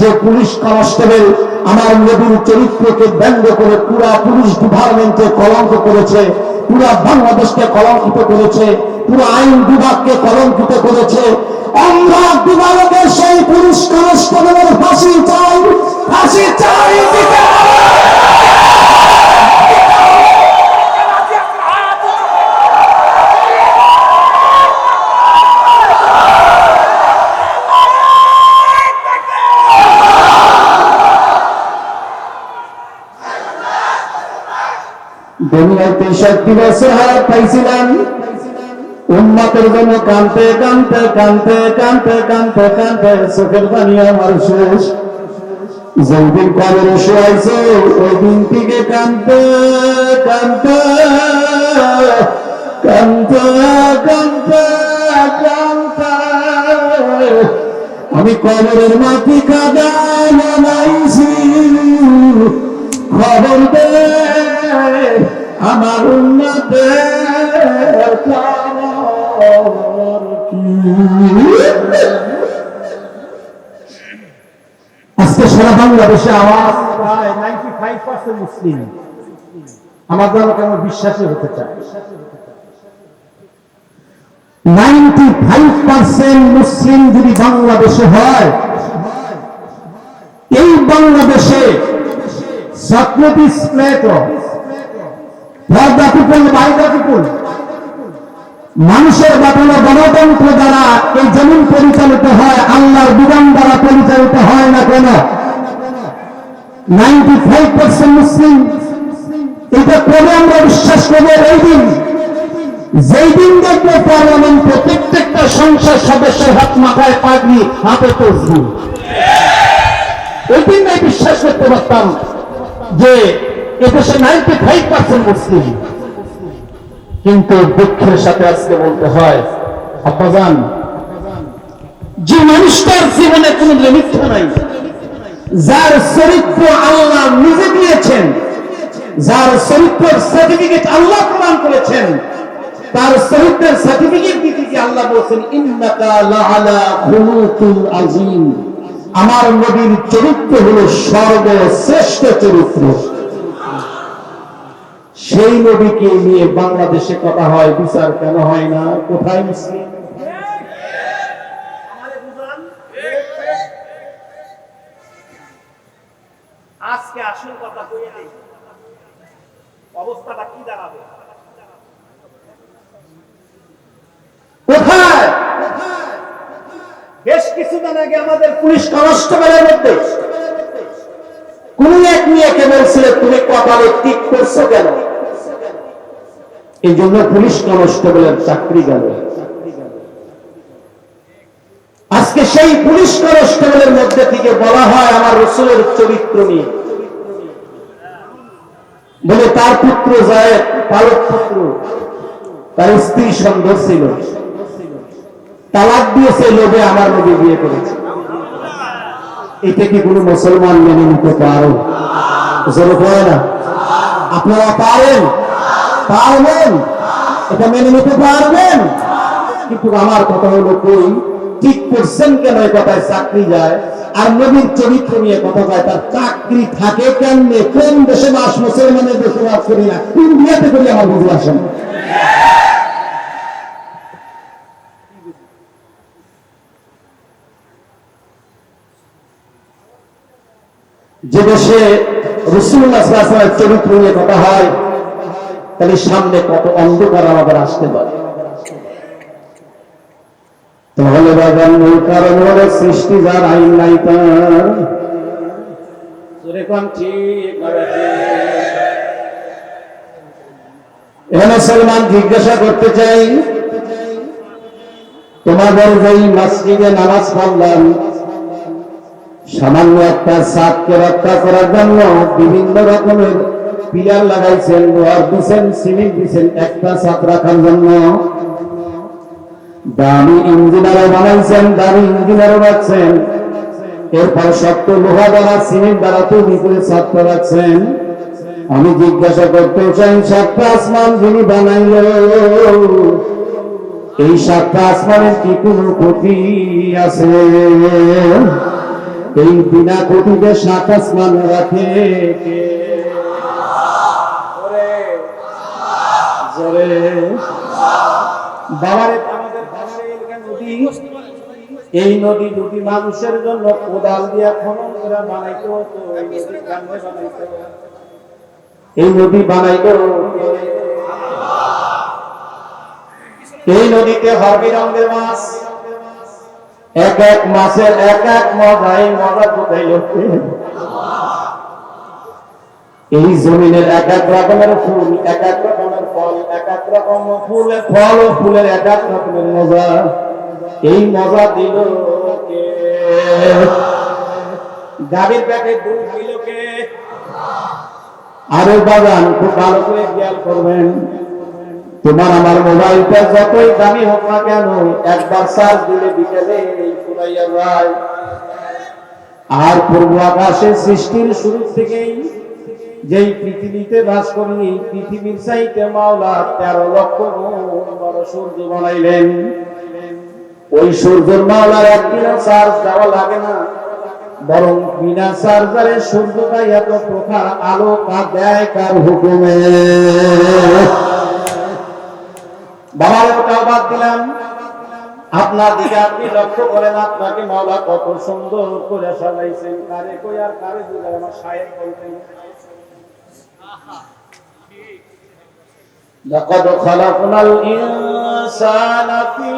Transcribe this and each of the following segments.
যে police constable আমার নবীর চরিত্রকে ব্যঙ্গ করে পুরা পুলিশ ডিপার্টমেন্টে কলঙ্ক করেছে, পুরা বাংলাদেশকে কলঙ্কিত করেছে, পুরো আইন বিভাগকে কলঙ্কিত করেছে। সেই পুলিশ কনস্টেবলের ফাঁসি চাই ফাঁসি চাই দুনিয়ায় তেষট্টি বছর পাইছিলাম। উন্মতের জন্য কানতে কানতে কানতে কানতে কানতে কানতে চোখের পানি আমার শেষ। যেদিন কবরে শোয়াইছে ওই দিন থেকে কানতে কানতে কানতে কানতে কানতে। আমি কবরের মাটি কাদা বানাইছি খবর দে আমার আজকে সারা বাংলাদেশে আওয়াজ মুসলিম। আমার দ্বারা কেন বিশ্বাসী হতে চায়? মুসলিম যদি বাংলাদেশে হয়, এই বাংলাদেশে সক্রেটিস প্লেটো বাই পিপুল মানুষের বাটনা গণতন্ত্র দ্বারা এই জমিন পরিচালিত হয়, আল্লাহর বিধান দ্বারা পরিচালিত হয় না কেন? নাইনটি ফাইভ পার্সেন্ট মুসলিম। এটা কবে আমরা বিশ্বাস করব এই দিন। যেই দিন দেখব পার্লামেন্টে প্রত্যেকটা সংসদ সদস্যের হাত মাথায় পাগড়ি হাতে তসবি। ওই দিন বিশ্বাস করতে পারতাম যে এদেশে নাইনটি ফাইভ পার্সেন্ট মুসলিম। কিন্তু দুঃখের সাথে আজকে বলতে হয় আব্বাজান যে মানুষটার জীবনে কোন মিথ্যা নাই, যার চরিত্র আল্লাহ নিজে দিয়েছেন, যার চরিত্রের সার্টিফিকেট আল্লাহ প্রদান করেছেন, তার চরিত্রের সার্টিফিকেট দিতে গিয়ে আল্লাহ বলছেন আমার নবীর চরিত্র হলো সর্বশ্রেষ্ঠ চরিত্র। সেই নবীকে নিয়ে বাংলাদেশে কথা হয় বিচার কেন হয় না? কোথায় মুসলিম? আজকে আসল কথা কইয়ে নেই অবস্থাটা কি দাঁড়াবে? কোথায়? বেশ কিছুদিন আগে আমাদের পুলিশ কনস্টেবলের মধ্যে কোন এক মেয়েকে বলছিল তুমি কপালে টিক করছ কেন? এই জন্য পুলিশ কনস্টেবলের চাকরি গেল আজকে সেই পুলিশ কনস্টেবলের মধ্যে থেকে বলা হয় আমার রসুলের চরিত্র নিয়ে। বলে তার পুত্র যায় পালক পুত্র, তার স্ত্রী সুন্দর ছিল। তালাক দিয়েছে, লোভে আমার নবী বিয়ে করেছে। এটা কি কোনো মুসলমান মেনে নিতে পারো? না। আপনারা পারেন? পারবেন? এটা মেনে নিতে পারবেন? কিন্তু আমার কথা হলো কই ঠিক করছেন কেন এই কথায় চাকরি যায়? আর নবীর চরিত্র নিয়ে কথা যায় তার চাকরি থাকে কেমনে? কোন দেশে বাস, মুসলমানের দেশে বাস করি না? ইন্ডিয়াতে করি, আমার বুঝে আসেন। যে দেশে রসুল্লাহ চরিত্র নিয়ে কথা হয় তাহলে সামনে কত অন্ধকার আমাদের আসতে পারে। তাহলে বাগান মূল কারণ হলো সৃষ্টি যার আইন নাই তার। সলমান জিজ্ঞাসা করতে চাই তোমাদের যেই মসজিদে নামাজ পড়লাম সামান্য একটা সাতকে রক্ষা করার জন্য বিভিন্ন রকমের পিলার লাগাইছেন, লোহার দিছেন, সিমেন্ট দিছেন, একটা সাত রাখার জন্য। দামি ইঞ্জিনারও বানাইছেন, দামি ইঞ্জিনারও রাখছেন। এরপর শক্ত লোহা দ্বারা, সিমেন্ট দ্বারা তৈরি করে ছাত্র রাখছেন আমি জিজ্ঞাসা করতে চাই, সাতটা আসমান যিনি বানাইল, এই সাতটা আসমানের কি কোনো ক্ষতি আছে? এই বিনা গতিতে সাত আসমান রাখে কে? ওরে জোরে বাবারে, আমাদের নদী এই নদী যদি মানুষের জন্য কোদাল দিয়া খনন করে বানাইতে এই নদী কেমনে বানাইতে? এই নদী বানাইলো এই নদীতে হরবি রঙের মাছ এক এক মাছের এক এক মজা এই মজা কোথায় কে? এই জমিনের এক এক রকমের ফুল, এক এক রকমের এক রকম ফুলের ফল ও ফুলের এক মজা। এই মজা দিল কে? গাভীর পেটে দুধ দিল কে? আরও বাগান, খুব ভালো করে খেয়াল করবেন। তোমার আমার মোবাইলটা যতই দামি হোক না কেন, একবার চার্জ দিলে বিকেলে এই ফুরাইয়া আর পূর্ব আকাশের সৃষ্টির শুরু থেকেই যেই পৃথিবীতে বাস করি, এই পৃথিবীর চাইতে মাওলা তেরো লক্ষ বড় সূর্য বানাইলেন। ওই সূর্যের মাওলার এক কিলো চার্জ দেওয়া লাগে না, বরং বিনা চার্জারে সূর্যটা এত প্রখর আলো কা দেয় কার হুকুমে? বাবার বাদ দিলাম। আপনার দিকে আপনি লক্ষ্য করেন, আপনাকে মাওলা কত সুন্দর করে সাজাইছেন। কারে কই আর কারে দুলাই আমার সাহেব বলতেন। لقد خلقنا الإنسان في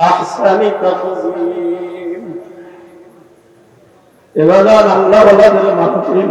أحسن تقويم এবার আল্লাহ ওলাদের মাহফিল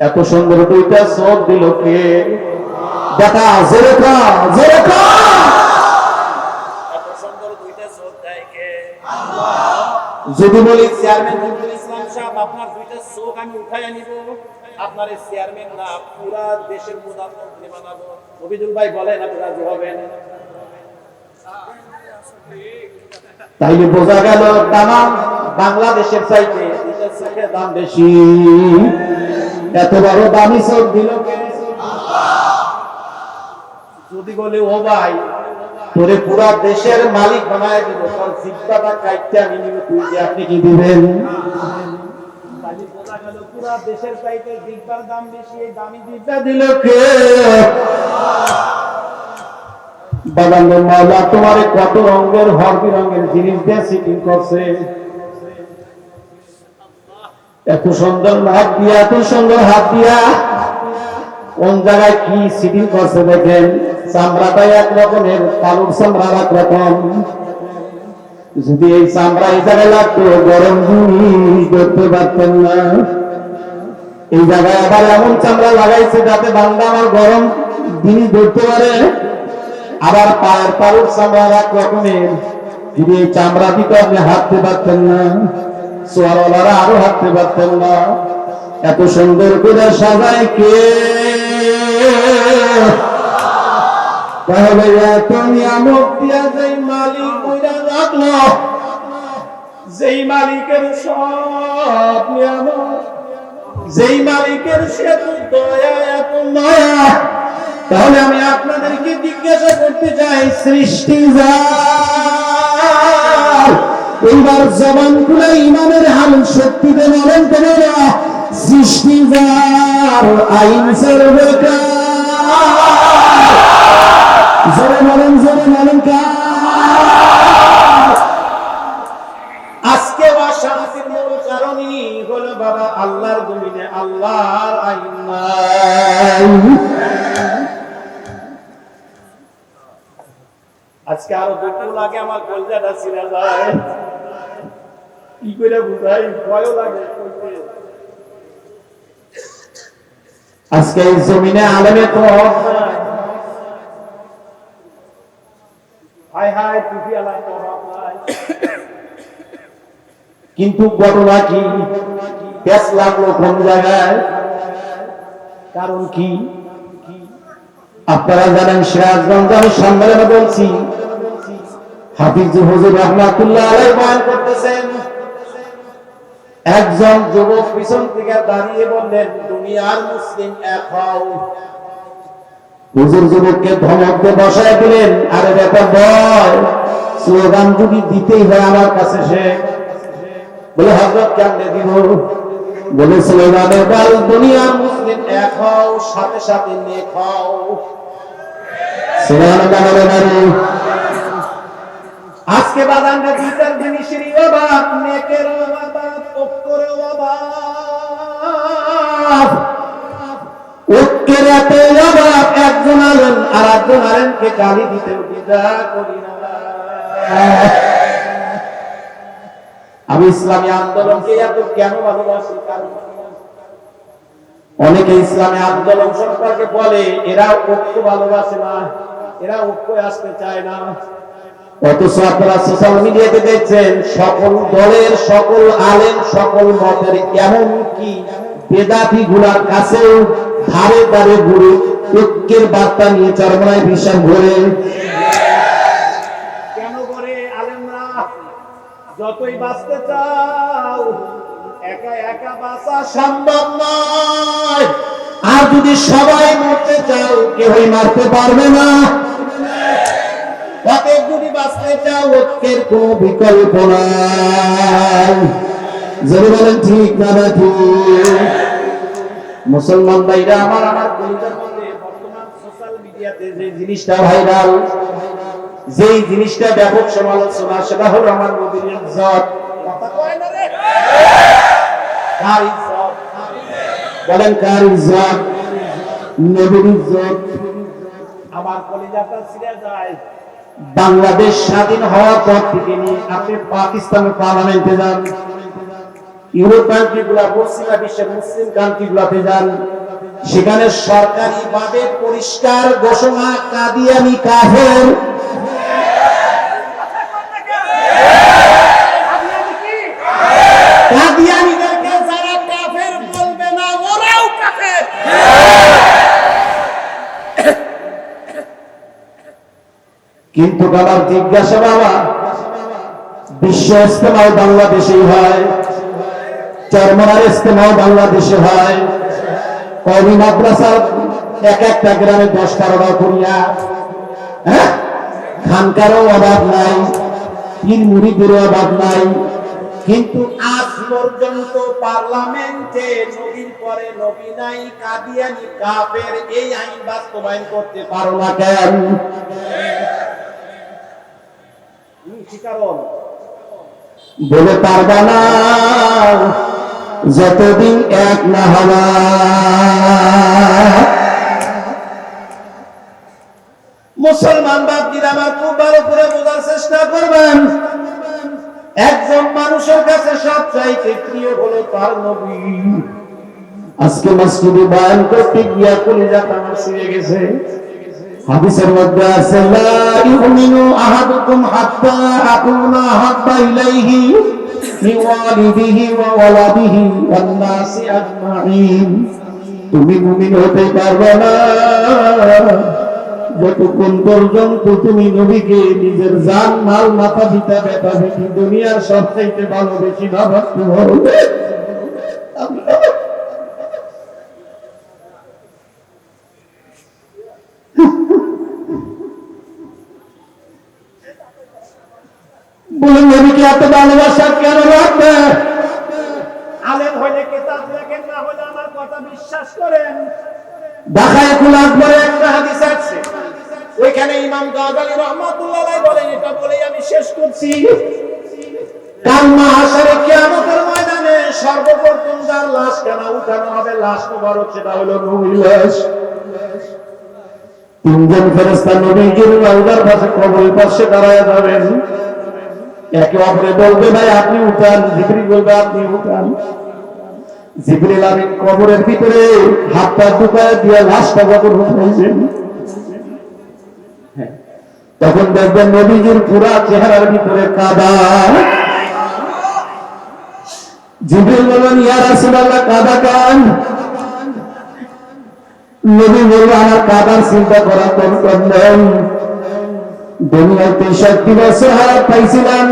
এত সুন্দর দুইটা চোখ দিল কে? দেখা জোরে কা জোরে কা এত সুন্দর দুইটা চোখ দেয় কে? যদি বলি চেয়ারম্যান নজরুল ইসলাম সাহেব আপনার দুইটা চোখ আমি উঠাইয়া নিব। আপনার এই চেয়ারম্যান না পুরা দেশের প্রধানমন্ত্রী বানাবো। রবিদুল ভাই বলেন আপনি রাজি হবেন? তাইলে বোঝা গেল বাংলাদেশের চাইতে চোখের দাম বেশি। এত বড় দামি চোখ দিল যদি বলে ও ভাই তোরে পুরা দেশের মালিক বানায় দিব তোর জিব্বাটা কাইটটা আমি নিব তুই যে আপনি কি দিবেন? পুরা দেশের চাইতে জিব্বার দাম বেশি এই দামি জিব্বা দিল কে? বাগানের মাওলা তোমার কত রঙের হরবি রঙের জিনিস দিয়ে সিটিং করছে। এত সুন্দর হাত দিয়া, এত সুন্দর হাত দিয়া। কোন জায়গায় কি সিটিং করছে দেখেন? চামড়াটা এক রকমের কালুর চামড়া এক রকম যদি এই চামড়া এই জায়গায় লাগতো, গরম ধরতে পারতেন না। এই জায়গায় আবার এমন চামড়া লাগাইছে যাতে বান্দা আমার গরম জিনিস ধরতে পারে। আবার পায়ের পালুর চামড়া এক রকমের যদি এই চামড়া দিতে আপনি হাঁটতে পারতেন না। সোয়ারওয়ালারা আরও হাঁটতে পারতেন না। এত সুন্দর করে সাজায় কে? তাহলে দিয়া যেই মালিক রাখল, যেই মালিকের সব যেই মালিকের সেতু দয়া, এত মায়া। তাহলে আমি আপনাদেরকে জিজ্ঞাসা করতে চাই, সৃষ্টি যার? এইবার জবান খুলে ইমানের হাল সত্যিতে বলেন তোমরা সৃষ্টি যার আইন জোরে বলেন জোরে বলেন আজকে আল্লাহর আজকে আরও দুটো লাগে আমার কলজাটা ছিঁড়ে যায়। কি করে বুঝাই ভয়ও লাগে আজকে এই জমিনে আলেমে তো হায় হায়। কিন্তু ঘটনা কি? পেঁচ লাগল কোন জায়গায়? কারণ কি? আপনারা জানেন সিরাজগঞ্জ আমি সম্মেলনে বলছি হাফিজ হুজুর রহমাতুল্লাহ আলাই বয়ান করতেছেন। একজন যুবক পিছন থেকে দাঁড়িয়ে বললেন, দুনিয়ার মুসলিম এক হও। হুজুর যুবককে ধমক দিয়ে বসায় দিলেন, আরে ভয় স্লোগান যদি দিতেই হয় আমার কাছে সে। বলে, হজরত কেমনে দিব? বলে বল, দুনিয়ার মুসলিম এক হও, সাথে সাথে নারী আজকে বাদানটা দুইটার নেকের একজন আলেন আর একজন গালি দিতে আমি ইসলামী আন্দোলনকে এত কেন ভালোবাসি? কারণ অনেকে ইসলামী আন্দোলন সম্পর্কে বলে, এরা ঐক্য ভালোবাসে না, এরা ঐক্য আসতে চায় না। অথচ আপনারা সোশ্যাল মিডিয়াতে দেখছেন সকল দলের সকল আলেম সকল মতের এমন কি বেদাতি গুলার কাছেও ধারে ধারে ঘুরে ঐক্যের বার্তা নিয়ে চরমনায় বিশ্বাস ঘুরে। কেন করে আলেমরা? যতই বাঁচতে চাও একা একা বাঁচা সম্ভব নয়। আর যদি সবাই মরতে চাও কেউই মারতে পারবে না। অতএব যদি বাঁচতে চাও ঐক্যের কোন বিকল্প নাই। যদি বলেন, ঠিক না না মুসলমান ভাইরা, আমার আমার যে জিনিসটা ব্যাপক সমালোচনা, সেটা হলো আমার বলেন, কার ইজ্জত? নবীর ইজ্জত। আমার কলিজাটা ছিঁড়ে যায়। বাংলাদেশ স্বাধীন হওয়ার পর থেকে নিয়ে আপনি পাকিস্তানের পার্লামেন্টে যান, ইউরোপ কান্ট্রি গুলা পশ্চিমা বিশ্বের মুসলিম কান্ট্রি গুলাতে যান। সেখানে সরকারি ভাবে পরিষ্কার ঘোষণা কাদিয়ানি কাফের কাদিয়ানিদেরকে যারা কাফের বলবে না ওরাও কাফের কিন্তু বাবার জিজ্ঞাসা বাবা, বিশ্ব ইস্তেমাও বাংলাদেশেই হয়, চরমনার ইস্তেমাও বাংলাদেশে হয়। কবি মাদ্রাসার এক একটা গ্রামে দশ বারোটা করিয়া হ্যাঁ? খানকারও অভাব নাই, পীর মুড়িদেরও অভাব নাই। কিন্তু আজ পর্যন্ত পার্লামেন্টে নবীর পরে নবী নাই, কাদিয়ানি কাফের, এই আইন বাস্তবায়ন করতে পারো না কেন? বলে পারবা না, যতদিন এক না হবা। মুসলমান বাপদিন আমার খুব ভালো করে বোঝার চেষ্টা করবেন। একজন মানুষের কাছে সবচাইতে প্রিয় হলো তার নবী। আজকে মসজিদে বয়ান করতে গিয়া কলিজাত আমার ছিঁড়ে গেছে। হাদিসের মধ্যে আছে, লা ইউমিনু আহাদুকুম হাত্তা আকুনা হাব্বা ইলাইহি মিন ওয়ালিদিহি ওয়া ওয়ালাদিহি ওয়ান নাসি আজমাইন। তুমি মুমিন হতে পারবে না। যতক্ষণ পর্যন্ত তুমি নবীকে নিজের জান, মাল, মাথা, পিতা বেটা বেটি দুনিয়ার সব চাইতে ভালোবেসি না ভাবতে পারবে বলে নবীকে এত ভালোবাসা কেন রাখবে? আলেম হইলে কিতাব লেখেন না হইলে আমার কথা বিশ্বাস করেন। ঢাকায় এখন আকবরে একটা হাদিস আছে। ওইখানে ইমাম গাজালি রহমাতুল্লাহ বলেন এটা বলেই আমি শেষ করছি। কাল মাহাসারে কিয়ামতের ময়দানে সর্বপ্রথম যার লাশ কেনা উঠানো হবে লাশ মুবারক সেটা হলো নবীর লাশ। তিনজন ফেরেস্তা নবীজির রওজার পাশে কবর পাশে দাঁড়ায় যাবেন। একে অপরে বলবে ভাই আপনি উঠান। জিবরিল বলবে আপনি উঠান। জিবরিল আমিন কবরের ভিতরে হাতটা ঢুকায় দিয়ে লাশটা যখন উঠাইছেন হ্যাঁ, তখন দেখবেন নবীজির পুরা চেহারার ভিতরে কাদা। জিবরিল বললেন ইয়া রাসূলুল্লাহ কাদা কান নবী বলল আমার কাদার চিন্তা করা দরকার নেই। দুনিয়াতে শক্তি বছর হারা পাইছিলাম।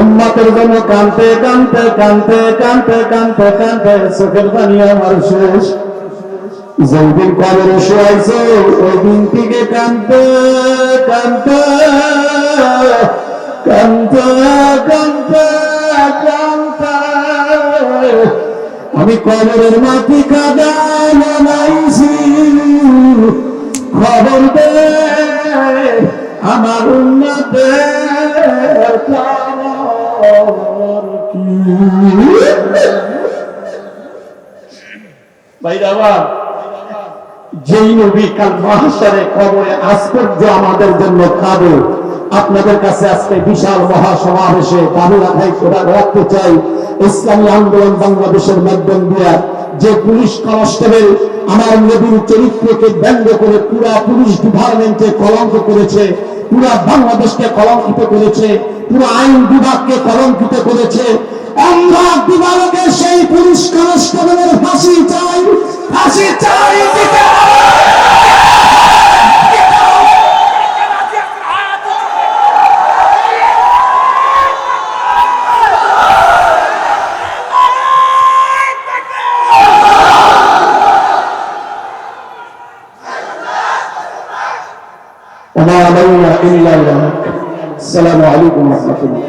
উন্মতের জন্য কানতে কানতে কানতে কানতে কানতে কানতে চোখের পানি আমার শেষ। যেদিন কবরে শোয়াইছে ওই দিন থেকে কানতে কানতে কানতে কানতে কানতে। আমি কবরের মাটি কাদা বানাইছি খবর দে আমার? ভাই বাবা যেই নবী কাল মহাসারে খবরে আশ্চর্য আমাদের জন্য কাঁদে আপনাদের কাছে আজকে বিশাল মহাসমাবেশে দাবি রাখাই করে রাখতে চাই ইসলামী আন্দোলন বাংলাদেশের মাধ্যম দিয়া যে পুলিশ কনস্টেবল আমার নবীর চরিত্রকে ব্যঙ্গ করে পুরা পুলিশ ডিপার্টমেন্টে কলঙ্ক করেছে, পুরা বাংলাদেশকে কলঙ্কিত করেছে, পুরো আইন বিভাগকে কলঙ্কিত করেছে। অন্ধ বিভাগকে সেই পুলিশ কনস্টেবলের ফাঁসি চাই ফাঁসি চাই علينا إلا البلاغ السلام عليكم ورحمة الله.